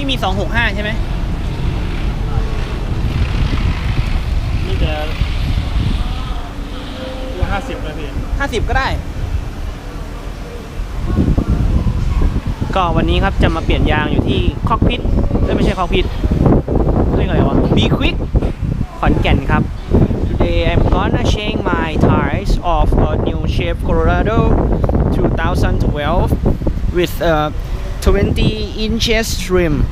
พี่มี265ใช่ไหมนี่จะตัวห้าสิบนะพี่50ก็ได้ ก็วันนี้ครับจะมาเปลี่ยนยางอยู่ที่คอกพิทไม่ใช่คอกพิทเรียกอะไรวะ Be Quick ขอนแก่นครับ Today I'm gonna change my tires of a new Chevy Colorado 2012 with a 20 inches trim.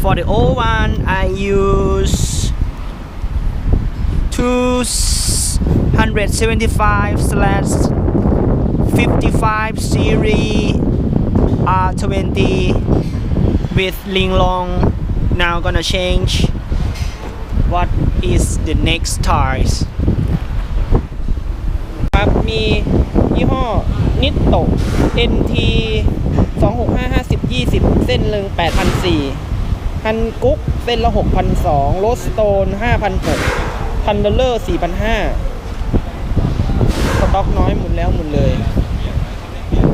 For the old one, I use 275 slash 55 series R20 with Ling Long. Now gonna change what is the next tires ครับ มียี่ห้อ นิตโต NT 265 50 20 เส้นหนึ่ง8,400ฮันกุ๊กเส้นละ6,200โรสโตน5,600ทันเดอร์ 4,500 สต็อกน้อยหมุนแล้วหมุนเลย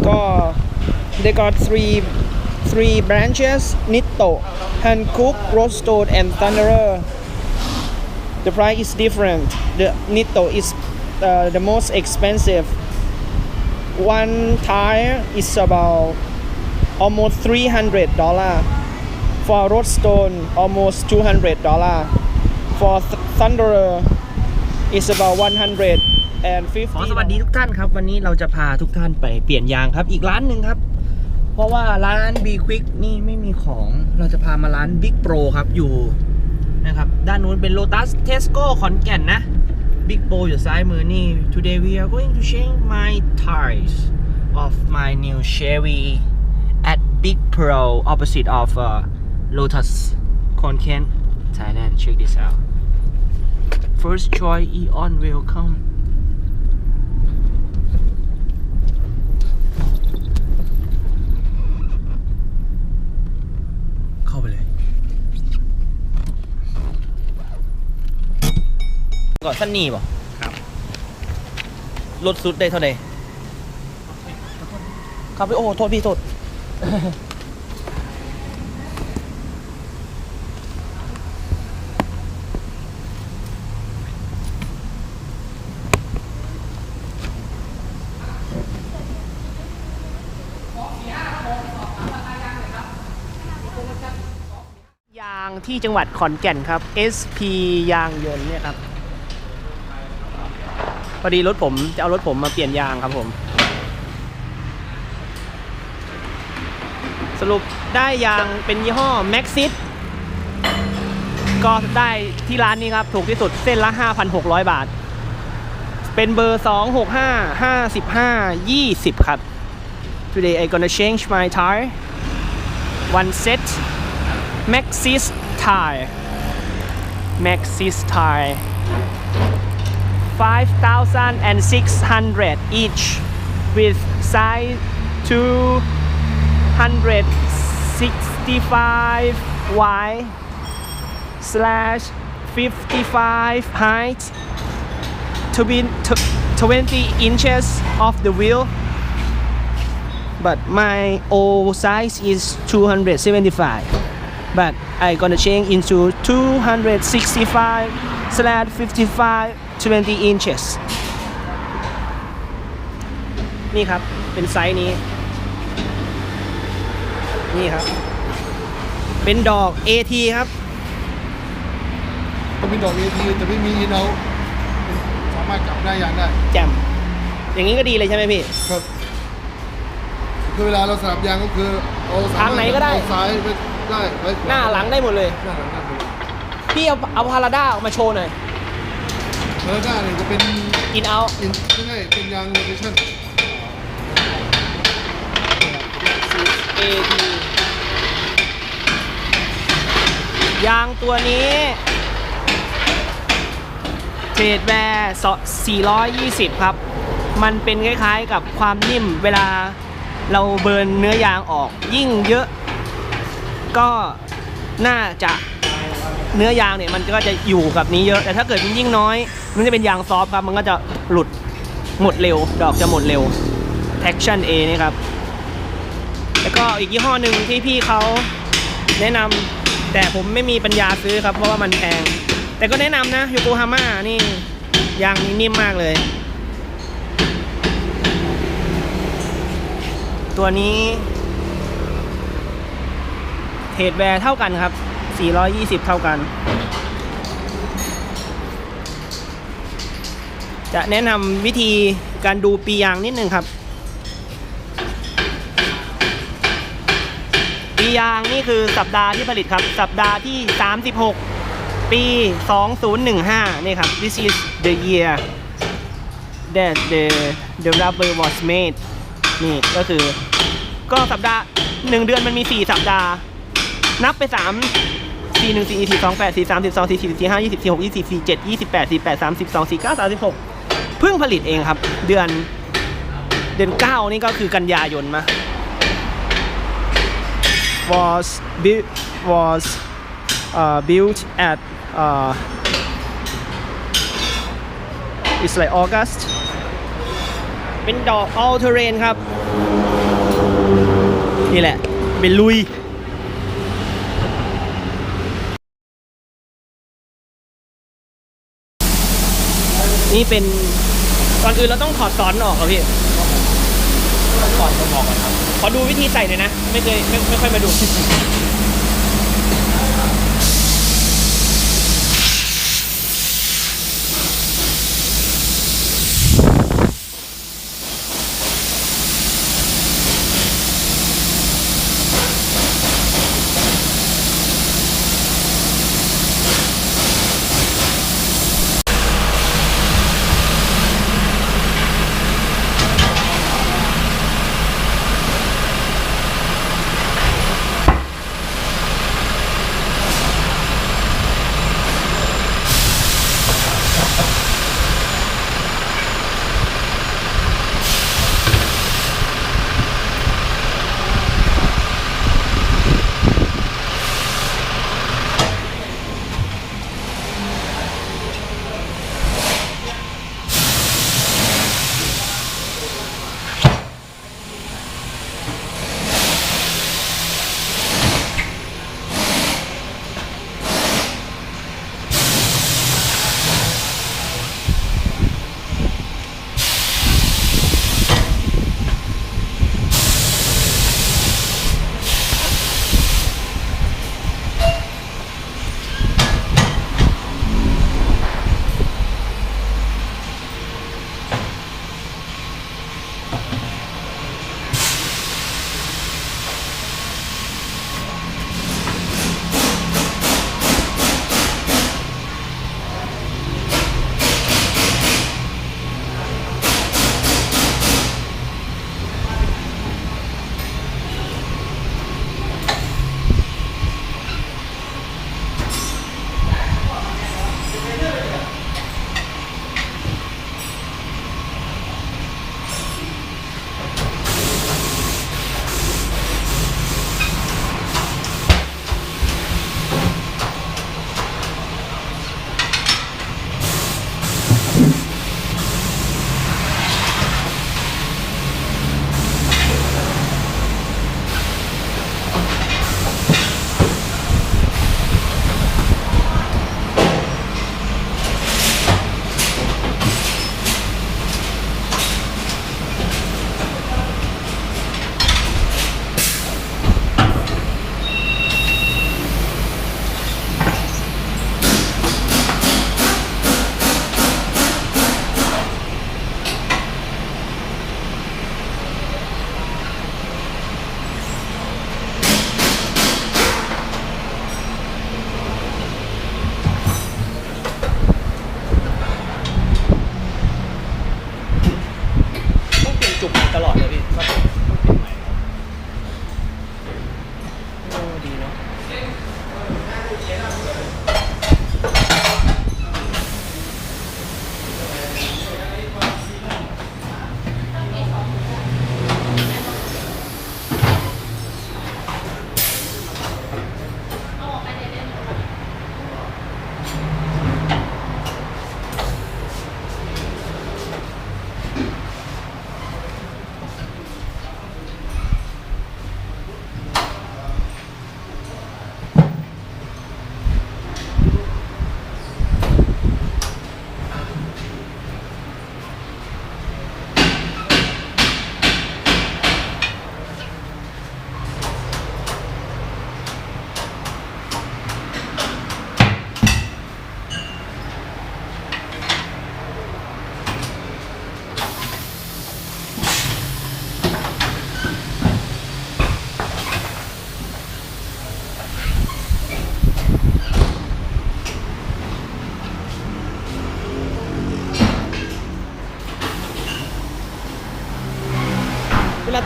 ก็ they got three three branches Nitto Hankook Roadstone and Thunderer the price is different the Nitto is uh, the most expensive one tire is about almost 300 dollar for Roadstone almost 200 dollar for thunderer is about 150ขอสวัสดีทุกท่านครับ วันนี้เราจะพาทุกท่านไปเปลี่ยนยางครับ อีกร้านหนึ่งครับ เพราะว่าร้าน B Quick นี่ไม่มีของเราจะพามาร้าน Big Pro ครับอยู่นะครับ ด้านนู้นเป็น Lotus Tesco ขอนแก่นนะ Big Pro อยู่ซ้ายมือนี่ Today we are going to change my tires of my new Chevy at Big Pro opposite of uh, Lotus ขอนแก่น Thailand check this out First choice Eon welcome ก่อนสั้นนี่ป่ะครับลดสุดได้เท่าไหร่ครับพี่โอ้โทษพี่โทษยางที่จังหวัดขอนแก่นครับ SP ยางยนต์เนี่ยครับ พอดีรถผมจะเอารถผมมาเปลี่ยนยางครับผม สรุปได้ยางเป็นยี่ห้อ Maxis ก็ได้ที่ร้านนี้ครับ ถูกที่สุดเส้นละ 5,600 บาท เป็นเบอร์ 265 55 20 ครับ Today I gonna change my tire one set Maxis tire Maxis tire 5,600 each with size 265 wide slash 55 height to be 20 inches off the wheel. But my old size is 275 but I gonna change into 265 slash 55 20 inches นี่ครับ เป็นไซส์นี้ นี่ครับ เป็นดอก AT ครับจะมีดอกเอทีแต่ไม่มีอินเอาสามารถกลับได้ยางได้ แจ่มอย่างนี้ก็ดีเลยใช่ไหมพี่ ครับ คือเวลาเราสลับยางก็คือเอาสมรถทางไหนก็ได้เอาซ้ายไปได้ไปขวหน้าหลังได้หมดเลย หน้าหลังได้หมดเลย พี่เอาเอาพาราด้าออกมาโชว์หน่อย แล้วหน้าเนี่ยจะเป็นอินเอาอินไม่ใช่เป็นยางโรเทชั่น AT ยางตัวนี้เทรดแวร์420 ครับ มันเป็นคล้ายๆกับความนิ่มเวลาเราเบิร์นเนื้อยางออกยิ่งเยอะ ก็น่าจะเนื้อยางเนี่ยมันก็จะอยู่กับนี้เยอะ แต่ถ้าเกิดมันยิ่งน้อย มันจะเป็นยางซอฟต์ครับ มันก็จะหลุดหมดเร็ว ดอกจะหมดเร็ว traction A นี่ครับ แล้วก็อีกยี่ห้อหนึ่งที่พี่เขาแนะนำแต่ผมไม่มีปัญญาซื้อครับ เพราะว่ามันแพง แต่ก็แนะนำนะโยโกฮาม่านี่ยางนี่นิ่มมากเลย ตัวนี้เทรดแวร์เท่ากันครับ 420 เท่ากัน จะแนะนำวิธีการดูปียางนิดนึงครับ ปียางนี่คือสัปดาห์ที่ผลิตครับ สัปดาห์ที่ 36 ปี 2015 นี่ครับ this is the year that the the rubber was made นี่ก็คือ ก็สัปดาห์ 1 เดือนมันมี 4 สัปดาห์ นับไป 3 4 1 4 2 8 4 3 12 4 4 4 5 20 46 24 47 28 48 32 49 36 เพิ่งผลิตเองครับ เดือนเดือน 9 นี่ก็คือกันยายนมา was built was uh, built at uh, it's like August เป็นดอก all terrain ครับ นี่แหละ เป็นลุยนี่เป็น ก่อนอื่นเราต้องถอดซ้อนออกครับพี่ก่อนจะบอกก่อนครับขอดูวิธีใส่หน่อยนะ ไม่เคยไม่ไม่ค่อยมาดู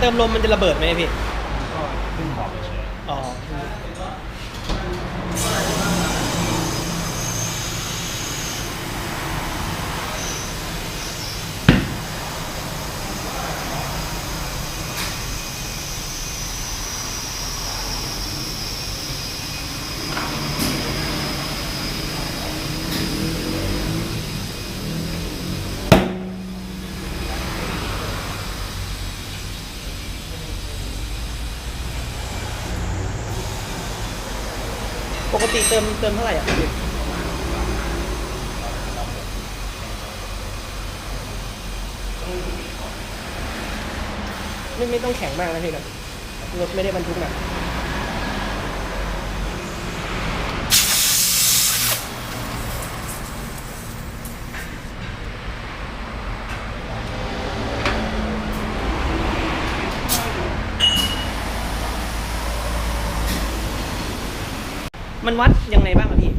เติมลมมันจะระเบิดไหมพี่ ก็ขึ้นขอบเฉย อ๋อ ปกติเติมเติมเท่าไหร่อะไม่ไม่ต้องแข็งมากนะพี่นะรถไม่ได้บรรทุกหนัก มันวัดยังไงบ้างครับพี่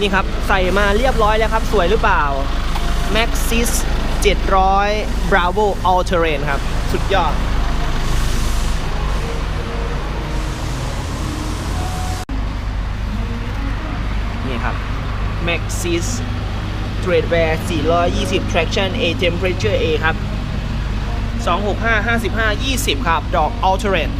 นี่ครับใส่มาเรียบร้อยแล้วครับ สวยหรือเปล่า Maxis 700 Bravo All Terrain ครับ สุดยอด นี่ครับ Maxis Tradewear 420 Traction A Temperature A ครับ 265 55 20 ครับ ดอก All Terrain